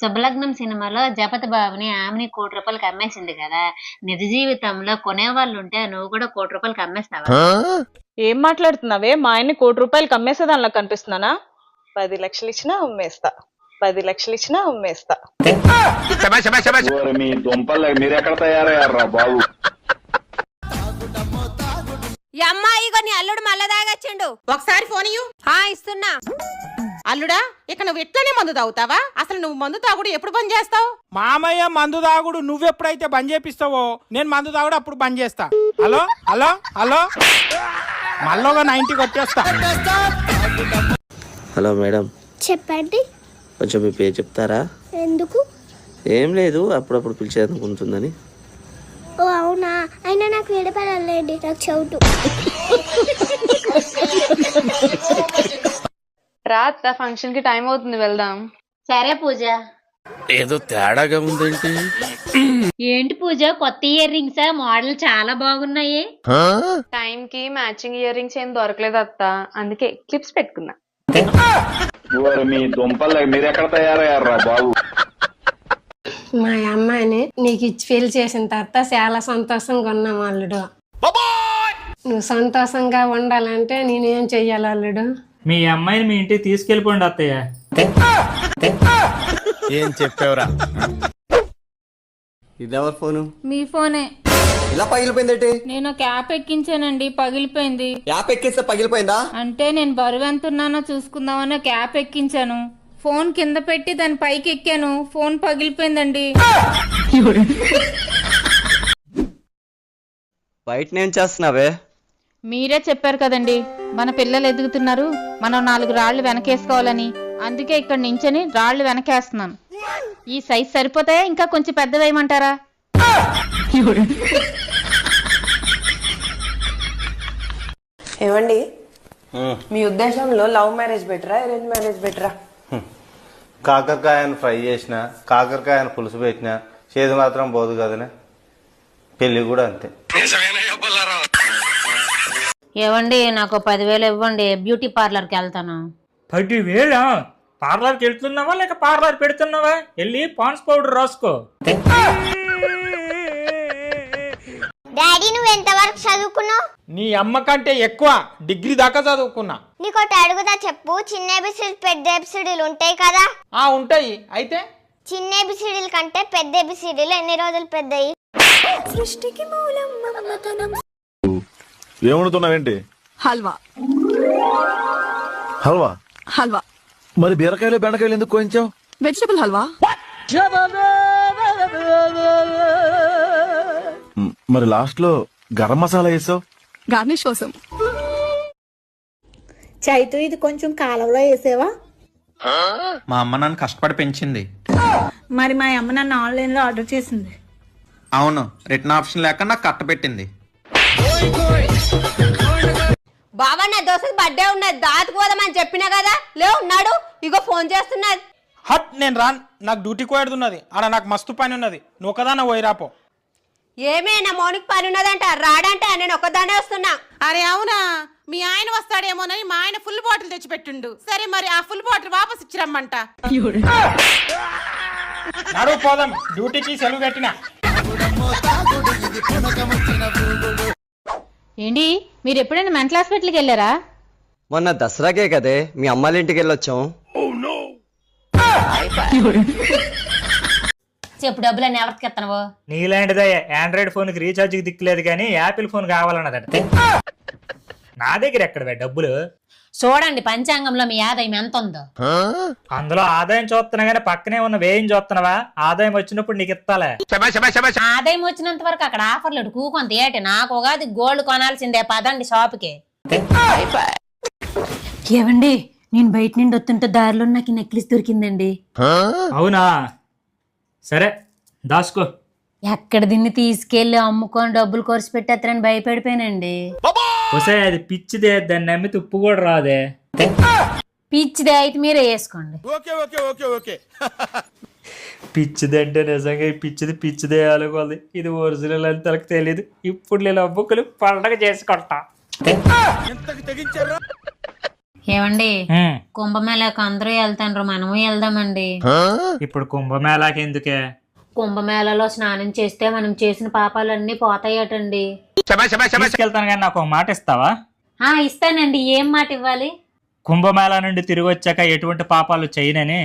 శుభలగ్నం సినిమాలో జపతి బాబుని ఆమెని కోటి రూపాయలకి అమ్మేసింది కదా. నిజ జీవితంలో కొనేవాళ్ళు ఉంటే నువ్వు కూడా కోటి రూపాయలకి అమ్మేస్తావా? ఏం మాట్లాడుతున్నావే? మా ఆయన్ని కోటి రూపాయలకి అమ్మేసే దానిలో కనిపిస్తున్నానా? పది లక్షలు ఇచ్చినా అమ్మేస్తా. పది లక్షలు ఇచ్చినా అమ్మేస్తా. ఓరి మీ దుంపలు మీరెక్కడ తయారయ్యారా బాబు? ఈ అమ్మాయి నీ అల్లుడు మళ్ళా తాగొచ్చిండు. ఒకసారి ఫోన్ ఇయ్యు. ఇస్తున్నా. అల్లుడా ఇక నువ్వు ఎట్లనే మందు తాగుతావా? అసలు నువ్వు మందు తాగుడు ఎప్పుడు బంద్ చేస్తావు? మామయ్య మందు తాగుడు నువ్వెప్పుడైతే బంద్ చేపిస్తావో నేను మందు తాగుడు అప్పుడు బంద్ చేస్తా. హలో? హలో? హలో? మళ్ళీ నైన్టీకి వచ్చేస్తా హలో మేడం. చెప్పండి. కొంచెం మీ పేరు చెప్తారా? ఎందుకు? ఏం లేదు అప్పుడప్పుడు పిలిచేదనుకుంటుందని ఓ అవునా? అయినా నాకు విడపడాలండి నాకు చౌటు. రాత్త ఫంక్షన్కి టైం అవుతుంది వెళ్దాం. సరే పూజ. ఏదో తేడాగా ఉందేంటి? ఏంటి పూజ? కొత్త ఇయర్ రింగ్స్ మోడల్ చాలా బాగున్నాయి. టైం కి మ్యాచింగ్ ఇయర్ రింగ్స్ ఏం దొరకలేదు అత్త. అందుకే క్లిప్స్ పెట్టుకున్నా. మీ దుంపలు మీరెక్కడ తయారయ్యారా బాబు? మా అమ్మాయిని నీకు ఇచ్చి పెళ్ళి చేసిన తర్వాత చాలా సంతోషంగా ఉన్నాం అల్లుడు. నువ్వు సంతోషంగా ఉండాలంటే నేనేం చెయ్యాలి అల్లుడు? మీ అమ్మాయిని మీ ఇంటికి తీసుకెళ్ళిపోండి అత్తయ్య. ఏం చెప్పావురా? ఇదెవరి ఫోను? మీ ఫోనే. ఇలా పగిలిపోయిందేంటి నేను క్యాప్ ఎక్కించానండి పగిలిపోయింది. యాప్ ఎక్కిస్తే పగిలిపోయిందా? అంటే నేను బరువు ఎంత ఉన్నానో చూసుకుందామని క్యాప్ ఎక్కించాను. ఫోన్ కింద పెట్టి దాని పైకి ఎక్కాను. ఫోన్ పగిలిపోయిందండి. బయట నేను చేస్తున్నావే? మీరే చెప్పారు కదండి. మన పిల్లలు ఎదుగుతున్నారు. మనం నాలుగు రాళ్ళు వెనకేసుకోవాలని. అందుకే ఇక్కడ నించని రాళ్ళు వెనకేస్తున్నాను. ఈ సైజ్ సరిపోతాయా? ఇంకా కొంచెం పెద్దవేయమంటారా ఏమండి? మీ ఉద్దేశంలో లవ్ మ్యారేజ్ బెటరా అరేంజ్ మ్యారేజ్ బెటరా? కాకరకాయను ఫ్రై చేసిన కాకరకాయను పులుసు పెట్టిన చేదు మాత్రం పోదు కదనే. పెళ్ళి కూడా అంతే. ఏవండి నాకు పదివేలు ఇవ్వండి బ్యూటీ పార్లర్కి వెళ్తాను. పదివేలా? పార్లర్కి వెళ్తున్నావా లేక పార్లర్ పెడుతున్నావా? వెళ్ళి పాన్స్ పౌడర్ రాసుకో. డాడీ నువ్వు ఎంతవరకు చదువుకున్నావు? నీ అమ్మ కంటే ఎక్కువ డిగ్రీ దాకా చదువుకున్నా. నీకు ఒకటి అడుగుదా చెప్పు చిన్న ఎబిసిడి పెద్ద ఎబిసిడీలు ఉంటాయి కదా? ఆ ఉంటాయి. అయితే? చిన్న ఎబిసిడీల కంటే పెద్ద ఎబిసిడీలు ఎన్ని రోజులు పెద్దయి? సృష్టికి మూలం మమతనం ఏమడుతున్నావేంటి? హల్వా. హల్వా? హల్వా. మరి బీరకాయలు బెండకాయలు ఎందుకు కోయించావు? వెజిటబుల్ హల్వా. మరి లాస్ట్లో గరం మసాలా వేసావు? గార్నిష్ కోసం. చైతు ఇది కొంచెం కాలంలో వేసేవా? మా అమ్మ నన్ను కష్టపడి పెంచింది. మరి మా అమ్మ నన్ను ఆన్లైన్లో ఆర్డర్ చేసింది. అవును రిటర్న్ ఆప్షన్ లేక నాకు కట్ట బాబా నా దోస్తు బర్త్డే ఉన్నది దాచుకోదామని చెప్పినా కదా? లేవు ఉన్నాడు. ఇగో ఫోన్ చేస్తున్నది హట్ నేను రాన్. నాకు డ్యూటీ కోయడుతున్నది. ఆడ నాకు మస్తు పని ఉన్నది. నువ్వు ఒకదాన పోయిరాపో ఏమే నా మౌనికి పని ఉన్నదంట. రాడంట నేను ఒక్కదానే వస్తున్నా. అరే అవునా? మీ ఆయన వస్తాడేమోనని మా ఆయన ఫుల్ బాటిల్ తెచ్చి పెట్టిండు సరే మరి ఆ ఫుల్ బాటిల్ వాపస్ ఇచ్చిరమ్మంట. నడువు పోదాం. డ్యూటీకి సెలవు పెట్టినా. ఏంటి? మీరు ఎప్పుడైనా మెంటల్ హాస్పిటల్కి వెళ్ళారా? మొన్న దసరాకే కదే మీ అమ్మాళ్ళ ఇంటికి వెళ్ళొచ్చాం. చెప్పు డబ్బులన్నీ ఎవరికి ఎత్తనవు నీలాంటిదే ఆండ్రాయిడ్ ఫోన్కి రీఛార్జ్ దిక్కులేదు కానీ యాపిల్ ఫోన్ కావాలన్నదట. నా దగ్గర ఎక్కడ డబ్బులు? చూడండి పంచాంగంలో మీ ఆదాయం ఎంత ఉందో అందులో ఆదాయం చూస్తున్నా గానీ పక్కనే ఉన్న వేయం చూస్తున్నావా? ఆదాయం వచ్చినప్పుడు నీకు ఇస్తాలే. ఆదాయం వచ్చినంత వరకు అక్కడ ఆఫర్లు కూకొంత ఏటి? నాకు ఉగాది గోల్డ్ కొనాల్సిందే పదండి షాప్కి. ఏవండి నేను బయట నుండి వస్తుంటే దారిలో నాకు నెక్లెస్ దొరికిందండి. అవునా? సరే దాసుకో ఎక్కడ దీన్ని తీసుకెళ్ళి అమ్ముకొని డబ్బులు ఖర్చు పెట్టేస్తారని భయపడిపోయానండి. వసే అది పిచ్చిదే దాన్ని నమ్మి ఉప్పు కూడా రాదే. పిచ్చిదే అయితే మీరే వేసుకోండి. Okay okay okay okay. పిచ్చిది అంటే నిజంగా ఈ పిచ్చిది పిచ్చిదే అనుకోదు ఇది ఒరిజినల్ అని తనకు తెలియదు ఇప్పుడు నేను అబ్బుకులు పండగ చేసుకుంటా ఎంతకు తెగించారా? ఏమండి? కుంభమేళకు అందరూ వెళ్తాండ్రు మనము వెళ్దామండి. ఇప్పుడు కుంభమేళాకి ఎందుకే కుంభమేళలో స్నానం చేస్తే మనం చేసిన పాపాలన్నీ పోతాయటండి. తీసుకెళ్తాను కానీ నాకు ఒక మాట ఇస్తావా? ఆ ఇస్తానండి. ఏం మాట ఇవ్వాలి? కుంభమేళా నుండి తిరిగి వచ్చాక ఎటువంటి పాపాలు చేయనని?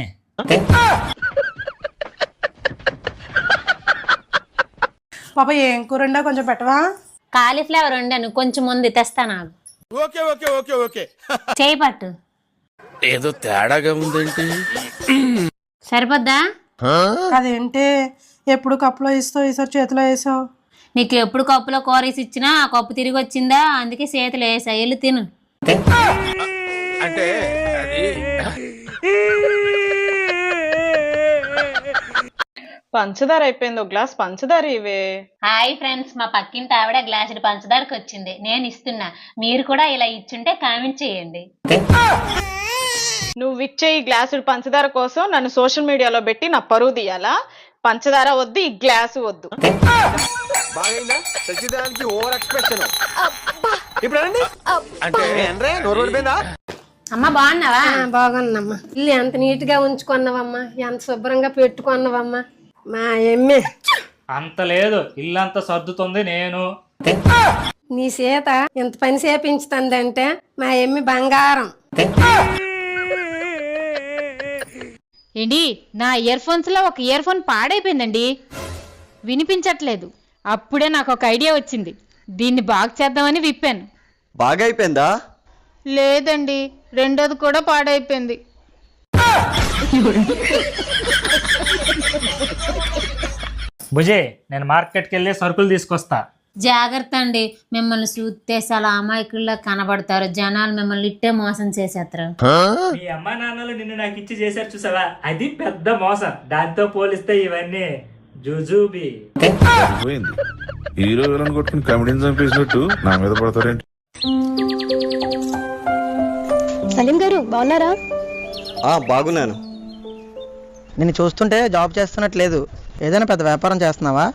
పాప ఏం కూరండా కొంచెం పెట్టవా? కాలీఫ్లవర్ వండాను. కొంచెం ఉంది తెస్తా నాకు. Okay okay okay okay. చేయి పట్టు. ఏదో తేడాగా ఉందేంటి సరిపోద్దా? అదేంటి? ఎప్పుడు కప్పులో ఇస్తావు ఈసారి చేతిలో వేసావు? నీకు ఎప్పుడు కప్పులో కూరేసి ఇచ్చినా ఆ కప్పు తిరిగి వచ్చిందా? అందుకే చేతులు వేసా. వెళ్ళి తిను. అంటే? అది పంచదార అయిపోయింది. ఒక గ్లాస్ పంచదార ఇవే. హాయ్ ఫ్రెండ్స్ మా పక్కింటి ఆవిడ గ్లాసుడు పంచదారకు వచ్చింది. నేను ఇస్తున్నా. మీరు కూడా ఇలా ఇచ్చుంటే కామెంట్ చేయండి. నువ్వు ఇచ్చే ఈ గ్లాసుడు పంచదార కోసం నన్ను సోషల్ మీడియాలో పెట్టి నా పరువు తీయాలా? పంచదార వద్దు ఈ గ్లాసు వద్దు. బాగైందా? సచిదానికి ఓవర్ ఎక్స్ప్రెషన్. ఇప్పుడు అంటే అంటే నోరు పడిపోయిందా అమ్మ బాగున్నావా? ఆ, బాగున్నామ్మా. ఇల్లు ఎంత నీట్గా ఉంచుకున్నావమ్మా? ఎంత శుభ్రంగా పెట్టుకున్నావమ్మా? మా ఎమ్మె. అంత లేదు. ఇల్లంతా సర్దుతుంది నేను. నీ సీత ఎంత పని చేపించుతుందంటే మా ఎమ్మి బంగారం. ఏంటి? నా ఇయర్ ఫోన్స్లో ఒక ఇయర్ ఫోన్ పాడైపోయిందండి. వినిపించట్లేదు. అప్పుడే నాకు ఒక ఐడియా వచ్చింది. దీన్ని బాగు చేద్దామని విప్పాను. బాగా అయిపోయిందా లేదండి. రెండోది కూడా పాడైపోయింది. భుజే నేను మార్కెట్కి వెళ్ళి సరుకులు తీసుకొస్తా. జాగ్రత్త అండి. మిమ్మల్ని చూస్తే చాలా అమాయకుల్లా కనబడతారు. జనాలు మిమ్మల్ని ఇట్టే మోసం చేసేస్తారు. మీ అమ్మా నాన్నలు నిన్ను నాకు ఇచ్చి చేశారు చూసావా? అది పెద్ద మోసం. దాంతో పోలిస్తే ఇవన్నీ జుజూబీ. హీరో విలన్ కొట్టుకుని కమెడీని చంపేసినట్టు నా మీద పడతారేంటి? సలీం గారు బాగున్నారా? ఆ బాగున్నాను. నిన్ను చూస్తుంటే జాబ్ చేస్తున్నట్లేదు ఏదైనా పెద్ద వ్యాపారం చేస్తున్నావా?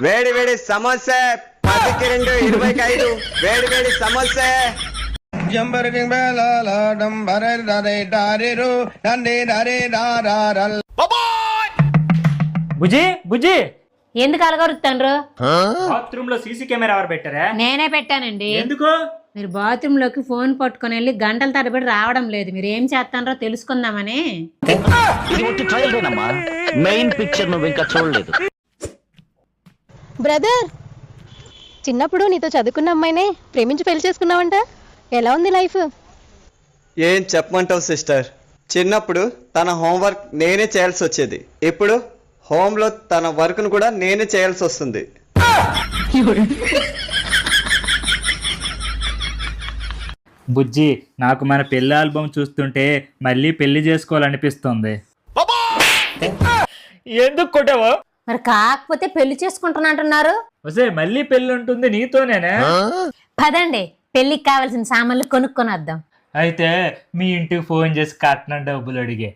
వేడి వేడి సమోసా. పదికి రెండు ఇరవైకి ఐదు. వేడి వేడి సమోసా. బుజి బుజి ఎందుకు అలగరుతాండ్రు బాత్రూమ్లో సీసీ కెమెరా ఎవరు పెట్టారా? నేనే పెట్టానండి. ఎందుకు? మీరు బాత్రూమ్లోకి ఫోన్ పట్టుకొని వెళ్ళి గంటల తరబడి రావడం లేదు. మీరు ఏం చేస్తానో తెలుసుకుందామని. మెయిన్ పిక్చర్ నువ్వు ఇంకా చూడలేదు. బ్రదర్ చిన్నప్పుడు నీతో చదువుకున్న అమ్మాయినే ప్రేమించి పెళ్ళి చేసుకున్నావంట. ఎలా ఉంది లైఫ్? ఏం చెప్పమంటావు సిస్టర్? చిన్నప్పుడు తన హోంవర్క్ నేనే చేయాల్సి వచ్చేది. ఇప్పుడు హోంలో తన వర్క్ను కూడా నేనే చేయాల్సి వస్తుంది. బుజ్జి నాకు మన పెళ్ళి ఆల్బమ్ చూస్తుంటే మళ్ళీ పెళ్ళి చేసుకోవాలనిపిస్తుంది. ఎందుకు కొట్టావు? మరి కాకపోతే పెళ్ళి చేసుకుంటున్నట్టున్నారు వసే మళ్ళీ పెళ్ళి ఉంటుంది నీతోనేనా? పదండి పెళ్ళికి కావాల్సిన సామాన్లు కొనుక్కొని వద్దాం. అయితే మీ ఇంటికి ఫోన్ చేసి కట్నం డబ్బులు అడిగే.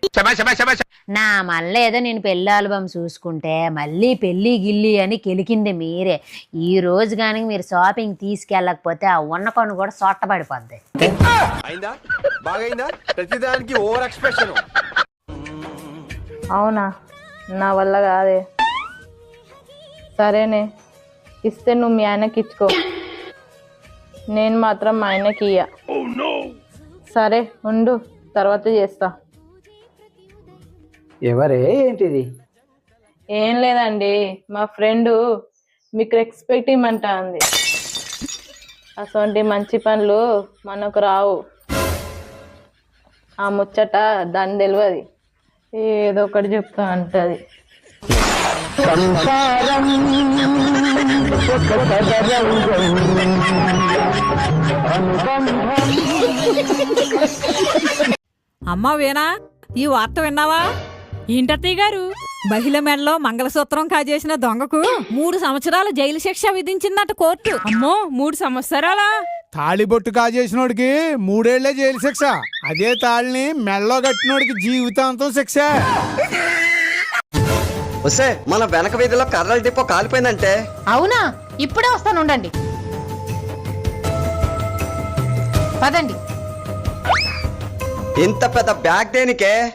నా మళ్ళీ ఏదో నేను పెళ్ళి ఆల్బమ్ చూసుకుంటే మళ్ళీ పెళ్ళి గిల్లి అని కెలికింది మీరే. ఈ రోజు కానీ మీరు షాపింగ్ తీసుకెళ్ళకపోతే ఆ ఉన్న పన్ను కూడా సొట్టబడిపోద్ది. అయిందా? బాగైందా? ప్రతిదానికి ఓవర్ ఎక్స్ప్రెషన్. అవునా? నా వల్ల కాదే. సరేనే ఇస్తే నువ్వు మీ ఆయనకి ఇచ్చుకో. నేను మాత్రం మా ఆయనకి ఇయ్య. సరే ఉండు తర్వాత చేస్తా. ఎవరే ఏంటిది? ఏం లేదండి మా ఫ్రెండ్ మీకు రెస్పెక్ట్ ఇమ్మంటా ఉంది అటువంటి మంచి పనులు మనకు రావు. ఆ ముచ్చట దాని తెలియదు ఏదో ఒకటి చెప్తా అంటది. అమ్మా వేనా ఈ వార్త విన్నావా? ఏంటత్తయ్య గారు మహిళ మెడలో మంగళసూత్రం కాజేసిన దొంగకు మూడు సంవత్సరాల జైలు శిక్ష విధించిందట కోర్టు. అమ్మో మూడు సంవత్సరాలా? తాళిబొట్టు కాజేసినోడికి మూడేళ్ళే జైలు శిక్ష. అదే తాళిని మెళ్ళో కట్టినోడికి జీవితాంతం శిక్ష. వస్తే మన వెనక వీధిలో కర్రల డిపో కాలిపోయిందంటే? అవునా? ఇప్పుడే వస్తాను ఉండండి. పదండి. ఇంత పెద్ద బ్యాగ్ దేనికే?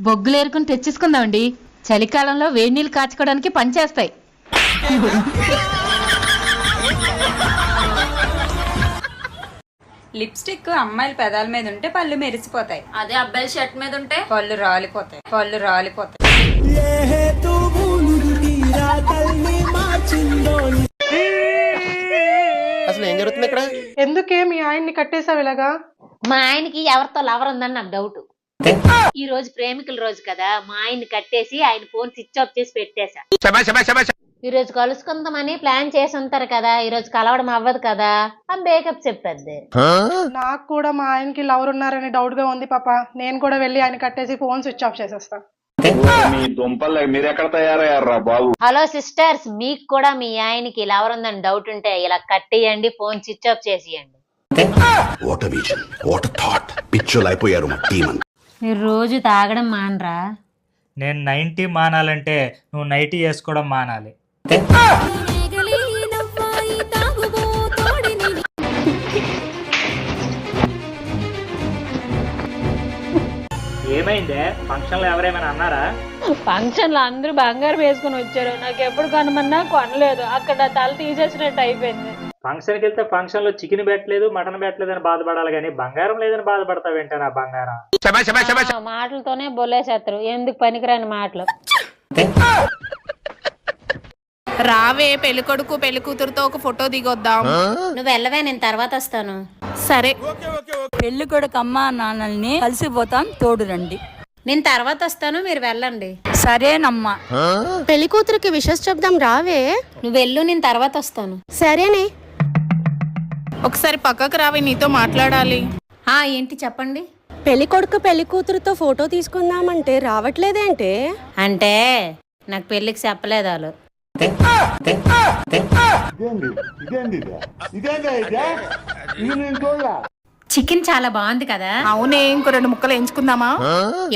బొగ్గులు ఏరుకుని తెచ్చేసుకుందామండి. చలికాలంలో వేడి నీళ్ళు కాచుకోవడానికి పనిచేస్తాయి. లిప్స్టిక్ అమ్మాయిల పెదాల మీద ఉంటే పళ్ళు మెరిసిపోతాయి. అదే అబ్బాయి షర్ట్ మీద ఉంటే? పళ్ళు రాలిపోతాయి. పళ్ళు రాలిపోతాయి. అసలు ఏం జరుగుతుంది ఇక్కడ? ఎందుకే మీ ఆయన్ని కట్టేసావు ఇలాగా? మా ఆయనకి ఎవరితో లవర్ ఉందని నాకు డౌట్. ఈ రోజు ప్రేమికుల రోజు కదా మా ఆయన్ని కట్టేసి ఆయన ఫోన్ స్విచ్ ఆఫ్ చేసి పెట్టేశా. ఈ రోజు కలుసుకుందామని ప్లాన్ చేసి ఉంటారు కదా ఈ రోజు కలవడం అవ్వదు కదా ఆ బేకప్ చెప్పద్ది. నాకు కూడా మా ఆయనకి లవర్ ఉన్నారని డౌట్గా ఉంది పాప. నేను కూడా వెళ్ళి ఆయన కట్టేసి ఫోన్ స్విచ్ ఆఫ్ చేసేస్తా. హలో సిస్టర్స్ మీకు కూడా మీ ఆయనకి లవర్ ఉందని డౌట్ ఉంటే ఇలా కట్టేయండి ఫోన్ స్విచ్ ఆఫ్ చేసేయండి. మీరు రోజు తాగడం మానరా? నేను నైంటీ మానాలంటే నువ్వు నైటీ వేసుకోవడం మానాలి. ఏమైందే? ఫంక్షన్లో ఎవరేమైనా అన్నారా? ఫంక్షన్లో అందరూ బంగారం వేసుకుని వచ్చారు. నాకు ఎప్పుడు కొనమన్నా కొనలేదు. అక్కడ తల తీసేసినట్టు అయిపోయింది. ఫంక్షన్కి వెళ్తే ఫంక్షన్లో చికెన్ పెట్టలేదు మటన్ పెట్టలేదు అని బాధపడాలి కానీ బంగారం లేదని బాధపడతావేంటే నా బంగారం? మాటలతోనే బొల్లేసేస్తారు. ఎందుకు పనికిరాని మాటలు? రావే పెళ్ళి కొడుకు పెళ్ళి కూతురుతో ఒక ఫోటో దిగొద్దాం. నువ్వు వెళ్ళవే నేను తర్వాత వస్తాను. సరే. పెళ్ళి కొడుకు అమ్మా నాన్నల్ని కలిసిపోతాం తోడు రండి. నేను తర్వాత వస్తాను మీరు వెళ్ళండి. సరేనమ్మా. పెళ్ళి కూతురికి విషస్ చెప్దాం రావే. నువ్వు వెళ్ళు నేను తర్వాత వస్తాను. సరేనే. ఒకసారి పక్కకు రావే నీతో మాట్లాడాలి. ఆ ఏంటి చెప్పండి? పెళ్ళి కొడుకు పెళ్ళి కూతురుతో ఫోటో తీసుకుందామంటే రావట్లేదేంటే? అంటే నాకు పెళ్ళికి చెప్పలేదు వాళ్ళు. చికెన్ చాలా బాగుంది కదా. అవునే ఇంకో రెండు ముక్కలు ఎంచుకుందామా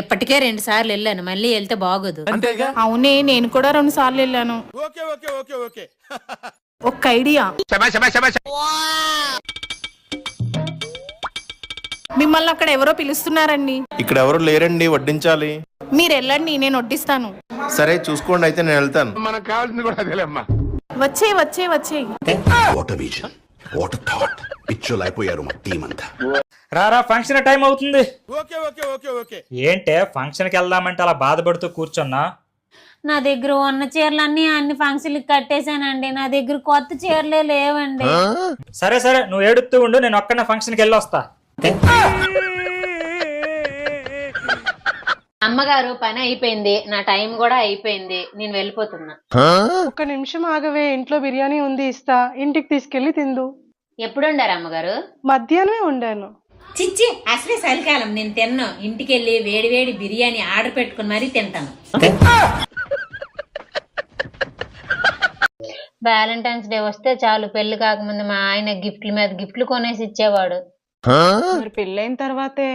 ఇప్పటికే రెండు సార్లు వెళ్ళాను మళ్ళీ వెళ్తే బాగోదు. అవునే నేను కూడా రెండు సార్లు వెళ్ళాను. ఒక ఐడియా. మిమ్మల్ని అక్కడ ఎవరో పిలుస్తున్నారండి. ఇక్కడ ఎవరు లేరండి వడ్డించాలి. మీరు వెళ్ళండి నేను వడ్డిస్తాను. సరే చూసుకోండి అయితే నేను వెళ్తాను. వచ్చే వచ్చే వచ్చే. వాట్ విజన్ వాట్ థాట్ పిచ్చోలు అయిపోయారు మా టీం అంతా. రారా ఫంక్షన్ టైం అవుతుంది. ఏంటే ఫంక్షన్కి వెళ్దామంటే అలా బాధపడుతూ కూర్చున్నా? నా దగ్గర ఉన్న చీరలన్నీ అన్ని ఫంక్షన్లకు కట్టేశానండి. నా దగ్గర కొత్త చీరలే లేవండి. సరే సరే నువ్వు ఏడుస్తూ ఉండు నేను ఒక్కనే ఫంక్షన్కి వెళ్ళి వస్తా అమ్మగారు పని అయిపోయింది నా టైం కూడా అయిపోయింది నేను వెళ్ళిపోతున్నా. ఒక్క నిమిషం ఆగవే ఇంట్లో బిర్యానీ ఉంది ఇస్తా ఇంటికి తీసుకెళ్ళి తిందు. ఎప్పుడు ఉండారు అమ్మగారు? మధ్యాహ్నమే వండాను. చిచ్చి అసలే చలికాలం నేను తిన్ను. ఇంటికి వెళ్ళి వేడి వేడి బిర్యానీ ఆర్డర్ పెట్టుకుని మరీ తింటాను. వ్యాలంటైన్స్ డే వస్తే చాలు పెళ్ళి కాకముందు మా ఆయన గిఫ్ట్ల మీద గిఫ్ట్లు కొనేసి ఇచ్చేవాడు. మరి పెళ్ళైన తర్వాతే.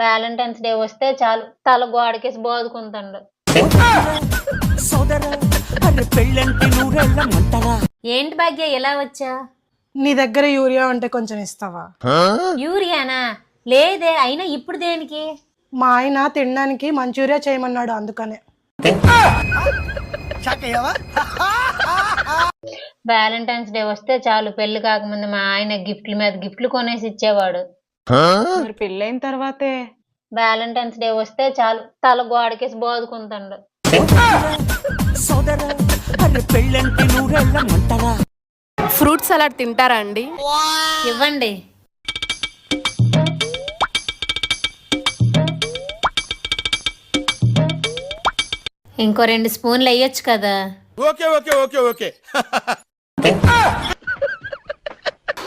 వ్యాలంటైన్స్ డే వస్తే చాలు. తల గోడకేసి బాదుకుంటాడు. ఏంటి భాగ్య ఎలా వచ్చా? నీ దగ్గర యూరియా ఉంటే కొంచెం ఇస్తావా? యూరియానా? లేదే అయినా ఇప్పుడు దేనికి? మా ఆయన తినడానికి మంచూరియా చేయమన్నాడు అందుకనే. వ్యాలంటైన్స్ డే వస్తే చాలు. పెళ్ళి కాకముందు మా ఆయన గిఫ్ట్ల మీద గిఫ్ట్లు కొనేసి ఇచ్చేవాడు. మరి పెళ్ళైన తర్వాతే? వ్యాలంటైన్స్ డే వస్తే చాలు. తల గోడకేసి బాదుకుంటాడు. ఫ్రూట్ సలాడ్ తింటారా అండి? ఇవ్వండి. ఇంకో రెండు స్పూన్లు వేయొచ్చు కదా.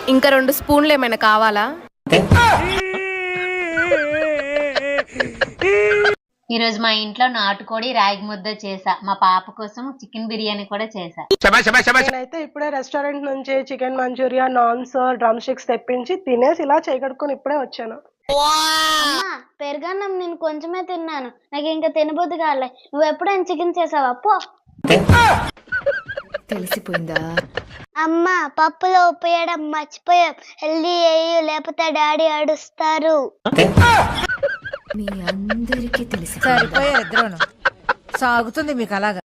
ఇంకా రెండు స్పూన్లు ఏమైనా కావాలా? ఈ రోజు మా ఇంట్లో నాటుకోడి రాగి ముద్ద చేసా. మా పాప కోసం చికెన్ బిర్యానీ కూడా చేసా. నేనైతే ఇప్పుడే రెస్టారెంట్ నుంచి chicken Manchuria naans drumsticks తెప్పించి తినేసి ఇలా చేయగడుకొని ఇప్పుడే వచ్చాను. అమ్మా పెరుగన్నం నేను కొంచెమే తిన్నాను. నాకు ఇంకా తినబుద్ధి కాలే. నువ్వు ఎప్పుడైనా చికెన్ చేసావా? పో. తెలిసిపోయిందా? అమ్మ పప్పులో ఉప్పేయడం మర్చిపోయాం. హెల్దీ అయ్యి లేకపోతే డాడీ అడుస్తారు. సరిపోయారు ఇద్దరును. సాగుతుంది మీకు అలాగా.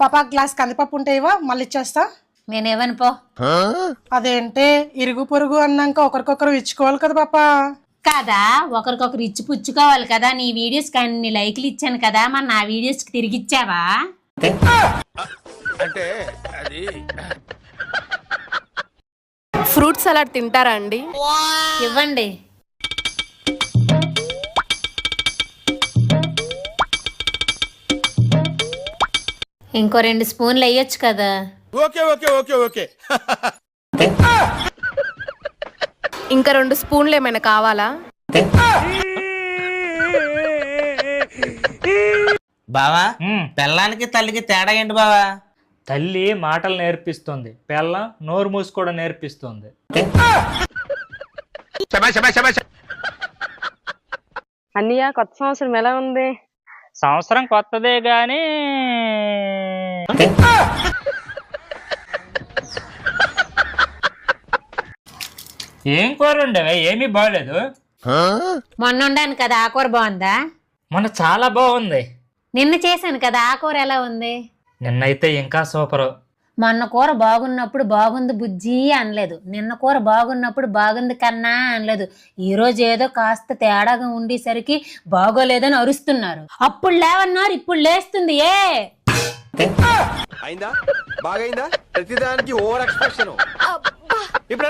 పాపా గ్లాస్ కందిపప్పు ఉంటాయివా మళ్ళీ ఇచ్చేస్తా. నేనేవను పో. అదేంటే ఇరుగు పొరుగు అన్నాక ఒకరికొకరు ఇచ్చుకోవాలి కదా పాపా. కదా? ఒకరికొకరు ఇచ్చి పుచ్చుకోవాలి కదా. నీ వీడియోస్ అన్ని లైక్లు ఇచ్చాను కదా. మరి నా వీడియోస్కి తిరిగి ఇచ్చావా? ఫ్రూట్ సలాడ్ తింటారా అండి ఇవ్వండి. ఇంకో రెండు స్పూన్లు వేయొచ్చు కదా. Okay okay okay okay. ఇంకా రెండు స్పూన్లు ఏమైనా కావాలా? బావా పెళ్ళానికి తల్లికి తేడా ఏంటి బావా? తల్లి మాటలు నేర్పిస్తుంది. పెళ్ళ నోరు మూసుకోవడం నేర్పిస్తుంది. అన్నయ్య కొత్త సంవత్సరం ఎలా ఉంది? సంవత్సరం కొత్తదే గాని ఏం కూర ఉండేవే ఏమీ బాగలేదు మొన్న ఉండాను కదా ఆ కూర బాగుందా? మొన్న చాలా బాగుంది. నిన్న చేశాను కదా ఆ కూర ఎలా ఉంది? నిన్నైతే ఇంకా సూపర్. మొన్న కూర బాగున్నప్పుడు బాగుంది బుజ్జి అనలేదు. నిన్న కూర బాగున్నప్పుడు బాగుంది కన్నా అనలేదు. ఈ రోజు ఏదో కాస్త తేడాగా ఉండేసరికి బాగోలేదని అరుస్తున్నారు. అప్పుడు లేవన్నారు ఇప్పుడు లేస్తుంది ఏ? అయిందా? బాగైందా? ప్రతిదానికి ఓవర్ ఎక్స్ప్రెషన్. ఇప్పుడు